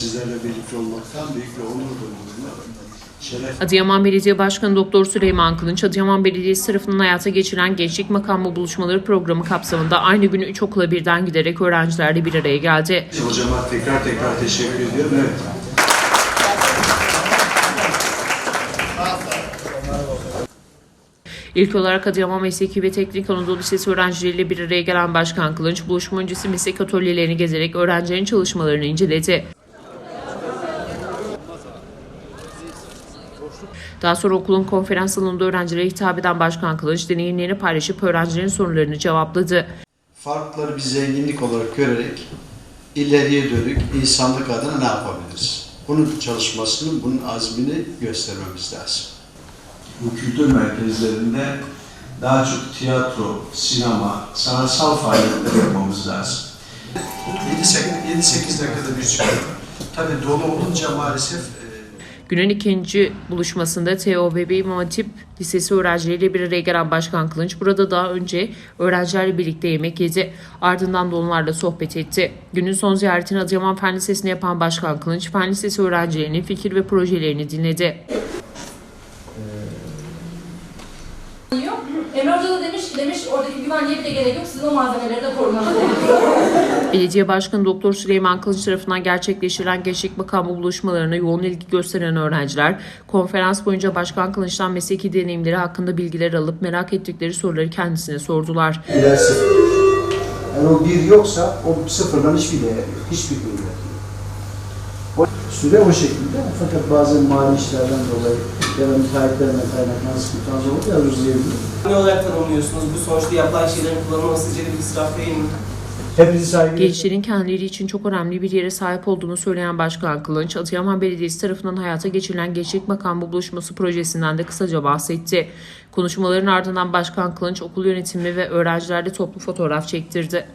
Sizlerle birlikte olmaktan büyük bir onur duyuyorum. Şeref Adıyaman Belediye Başkanı Doktor Süleyman Kılınç, Adıyaman Belediyesi tarafından hayata geçirilen Gençlik Makamı Buluşmaları programı kapsamında aynı günü 3 okula birden giderek öğrencilerle bir araya geldi. hocama tekrar tekrar teşekkür ediyorum. Evet. İlk olarak Adıyaman Mesleki ve Teknik Anadolu Lisesi öğrencileriyle bir araya gelen Başkan Kılınç, buluşma öncesi meslek atölyelerini gezerek öğrencilerin çalışmalarını inceledi. Daha sonra okulun konferans salonunda öğrencilere hitap eden Başkan Kılıç, deneyimlerini paylaşıp öğrencilerin sorularını cevapladı. Farkları bir zenginlik olarak görerek ileriye dönük insanlık adına ne yapabiliriz? Bunun çalışmasını, bunun azmini göstermemiz lazım. bu kültür merkezlerinde daha çok tiyatro, sinema, sanatsal faaliyetler yapmamız lazım. 7-8 dakikada bir çıkıyor. Tabii dolu olunca maalesef e, Günün ikinci buluşmasında TOBB İmam Hatip Lisesi öğrencileriyle bir araya gelen Başkan Kılınç burada daha önce öğrencilerle birlikte yemek yedi. Ardından da onlarla sohbet etti. Günün son ziyaretini Adıyaman Fen Lisesi'ne yapan Başkan Kılınç, Fen Lisesi öğrencilerinin fikir ve projelerini dinledi. diyor. Emre Hoca da demiş demiş oradaki güvenliğe bile gerek yok sizin o malzemeleri de korumanız Belediye Başkanı Doktor Süleyman Kılıç tarafından gerçekleştirilen Gençlik Makamı buluşmalarına yoğun ilgi gösteren öğrenciler, konferans boyunca Başkan Kılıç'tan mesleki deneyimleri hakkında bilgiler alıp merak ettikleri soruları kendisine sordular. Sıfır. Yani o bir yoksa o sıfırdan hiçbir değer yok. Hiçbir değer yok. O süre o şekilde fakat bazen mali işlerden dolayı ya da müteahhitlerden kaynaklanan sıkıntılar oluyor uzayabilir. Ne olarak tanımlıyorsunuz? Bu sonuçta yapılan şeylerin kullanılması sizce bir israf değil mi? Hepinizi Gençlerin kendileri için çok önemli bir yere sahip olduğunu söyleyen Başkan Kılınç, Adıyaman Belediyesi tarafından hayata geçirilen Gençlik Makamı Buluşması projesinden de kısaca bahsetti. Konuşmaların ardından Başkan Kılınç okul yönetimi ve öğrencilerle toplu fotoğraf çektirdi.